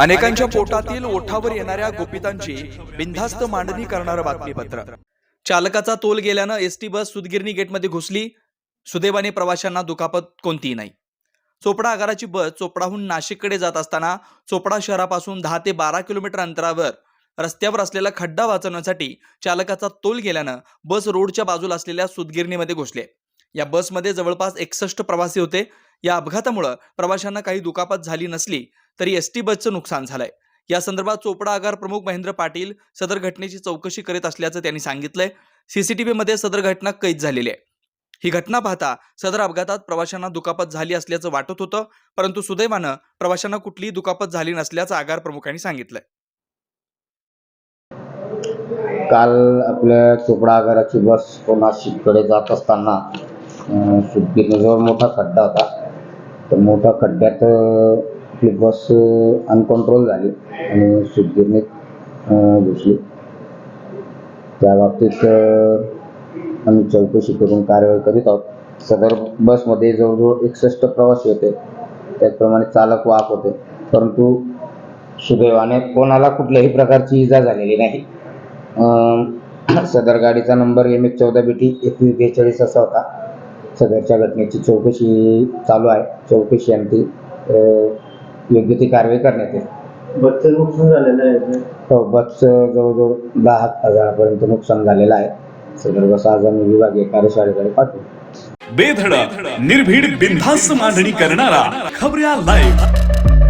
अनेकांच्या पोटातील ओठावर येणाऱ्या गोपितांची बिनधास्त मांडणी करणारं बातमीपत्र. चालकाचा तोल गेल्यानं एस टी बस सुदगिरणी गेटमध्ये घुसली. सुदैवाने प्रवाशांना दुखापत कोणतीही नाही. चोपडा आगाराची बस चोपडाहून नाशिककडे जात असताना चोपडा शहरापासून दहा ते बारा किलोमीटर अंतरावर रस्त्यावर असलेला खड्डा वाचवण्यासाठी चालकाचा तोल गेल्यानं बस रोडच्या बाजूला असलेल्या सुदगिरणीमध्ये घुसले. या बसमध्ये जवळपास एकसष्ट प्रवासी होते. या अपघातामुळं प्रवाशांना काही दुखापत झाली नसली तरी एस टी बसचं नुकसान झालंय. या संदर्भात चोपडा आगार प्रमुख महेंद्र पाटील सदर घटनेची चौकशी करीत असल्याचं त्यांनी सांगितलंय. सीसीटीव्ही मध्ये सदर घटना कैद झालेली आहे. ही घटना पाहता सदर अपघातात प्रवाशांना दुखापत झाली असल्याचं वाटत होतं परंतु सुदैवानं प्रवाशांना कुठलीही दुखापत झाली नसल्याचं आगार प्रमुखांनी सांगितलंय. काल आपल्या चोपडा आगाराची बसकडे जात असताना अं, जवळ मोठा खड्डा होता तर मोठा खड्ड्यात फ्लिप आपली बस अनकंट्रोल झाली आणि सुटगिरणीत घुसली. त्या बाबतीत आम्ही चौकशी करून कारवाई करीत आहोत. सदर बसमध्ये जवळजवळ एकसष्ट प्रवासी होते. त्याचप्रमाणे चालक वाहक होते. परंतु सुदैवाने कोणाला कुठल्याही प्रकारची इजा झालेली नाही. सदर गाडीचा नंबर एम एच चौदा बी टी एकवीस बेचाळीस असा होता. सदरच्या घटनेची चौकशी चालू आहे. चौकशी अंती अं, योग्य ती कारवाई करण्यात येईल. बसचं नुकसान झालेलं आहे हो बसचं जवळजवळ दहा हजारापर्यंत नुकसान झालेलं आहे. सदर बस आज आम्ही विभागीय कार्यशाळेकडे पाठवू. बेधडक निर्भीड बिनधास्त मांडणी करणारा खबऱ्या लाईव्ह